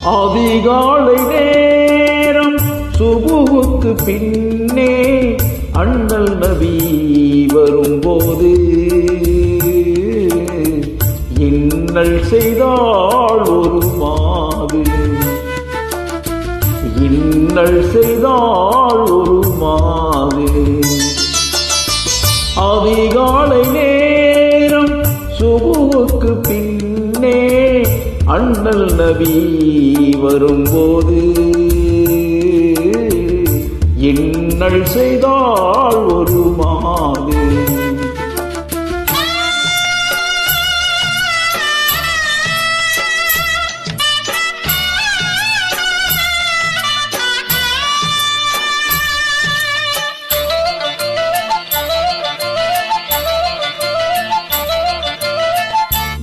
அதிகாலை நேரம் சுபுவுக்கு பின்னே அண்ணல் நபி வரும்போது இன்னல் செய்தால் ஒரு மாது. இன்னல் செய்தால் ஒரு மாது. அதிகாலை நேரம் சுபுவுக்கு பின் அண்ணல் நபி வரும்போது இன்னல் செய்தால் ஒரு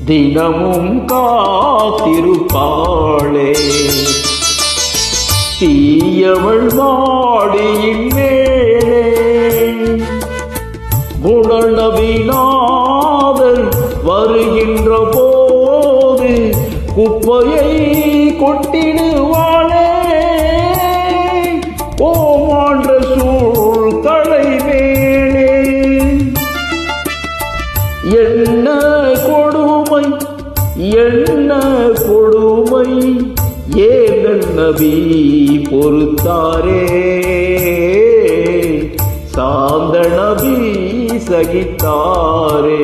தினமும் காத்திருப்பாளே. தீயவள் வாடியின் மேலே குணல் வருகின்ற போது குப்பையை கொட்டிடுவாளே. ஓமான்ற என்ன கொடுமை? என்ன கொடுமை? ஏகன் நபி பொறுத்தாரே? சாந்த நபி சகித்தாரே?